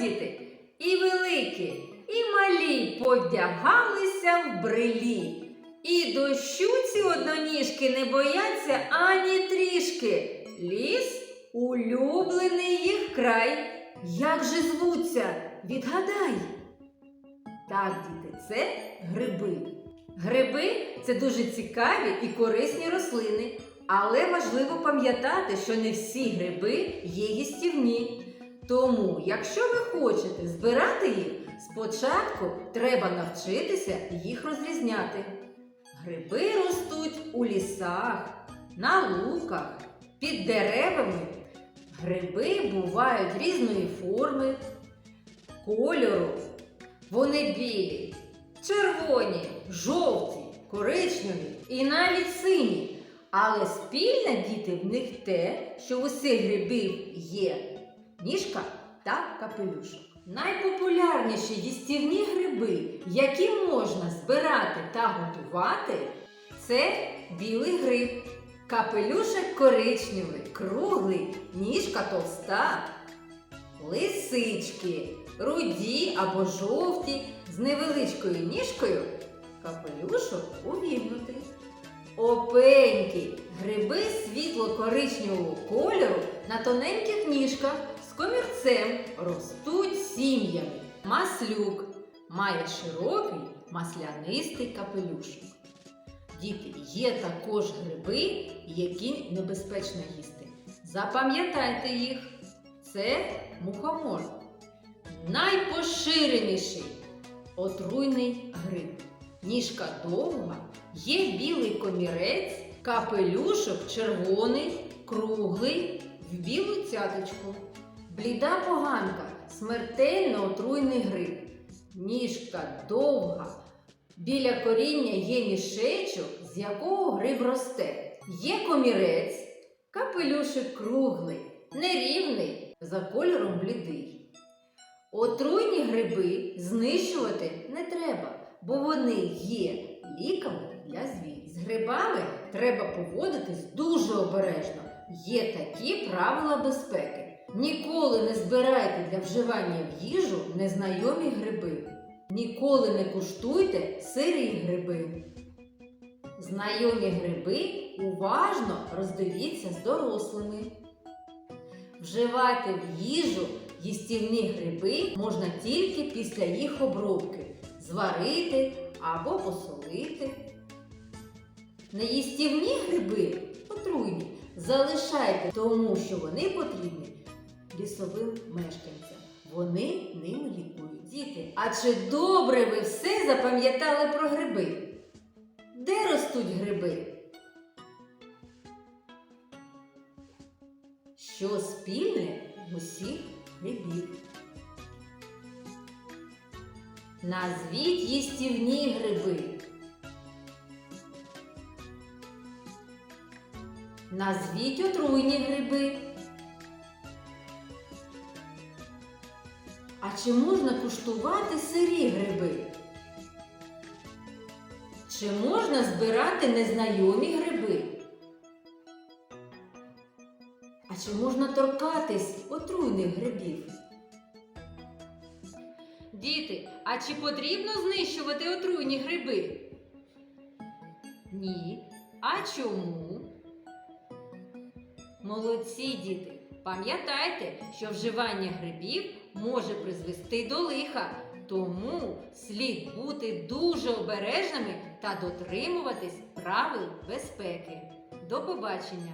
діти, і великі, і малі повдягалися в брилі. І дощу ці одноніжки не бояться ані трішки. Ліс улюблений їх край. Як же звуться? Відгадай. Так, діти, це гриби. Гриби це дуже цікаві і корисні рослини, але важливо пам'ятати, що не всі гриби є їстівні. Тому, якщо ви хочете збирати їх, спочатку треба навчитися їх розрізняти. Гриби ростуть у лісах, на луках, під деревами. Гриби бувають різної форми, кольору. Вони білі, червоні, жовті, коричневі і навіть сині. Але спільне діти в них те, що усіх грибів є ніжка та капелюшок. Найпопулярніші їстівні гриби, які можна збирати та готувати, це білий гриб. Капелюшок коричневий, круглий, ніжка товста, лисички, руді або жовті з невеличкою ніжкою, капелюшок увігнутий. Опенькі гриби світло-коричневого кольору на тоненьких ніжках комірцем ростуть сім'ями. Маслюк має широкий маслянистий капелюшок. Діти, є також гриби, які небезпечно їсти. Запам'ятайте їх. Це мухомор. Найпоширеніший отруйний гриб. Ніжка довга, є білий комірець, капелюшок червоний, круглий, в білу цяточку. Бліда поганка, смертельно отруйний гриб. Ніжка довга. Біля коріння є мішечок, з якого гриб росте. Є комірець, капелюшик круглий, нерівний, за кольором блідий. Отруйні гриби знищувати не треба, бо вони є ліками для звірів. З грибами треба поводитись дуже обережно. Є такі правила безпеки. Ніколи не збирайте для вживання в їжу незнайомі гриби. Ніколи не куштуйте сирі гриби. Знайомі гриби уважно роздивіться з дорослими. Вживати в їжу їстівні гриби можна тільки після їх обробки зварити або посолити. Неїстівні гриби отруйні залишайте, тому що вони потрібні лісовим мешканцям. Вони ними лікують. Діти, а чи добре ви все запам'ятали про гриби? Де ростуть гриби? Що спільне усіх грибів? Назвіть їстівні гриби. Назвіть отруйні гриби. А чи можна куштувати сирі гриби? Чи можна збирати незнайомі гриби? А чи можна торкатись отруйних грибів? Діти, а чи потрібно знищувати отруйні гриби? Ні. А чому? Молодці діти! Пам'ятайте, що вживання грибів може призвести до лиха, тому слід бути дуже обережними та дотримуватись правил безпеки. До побачення!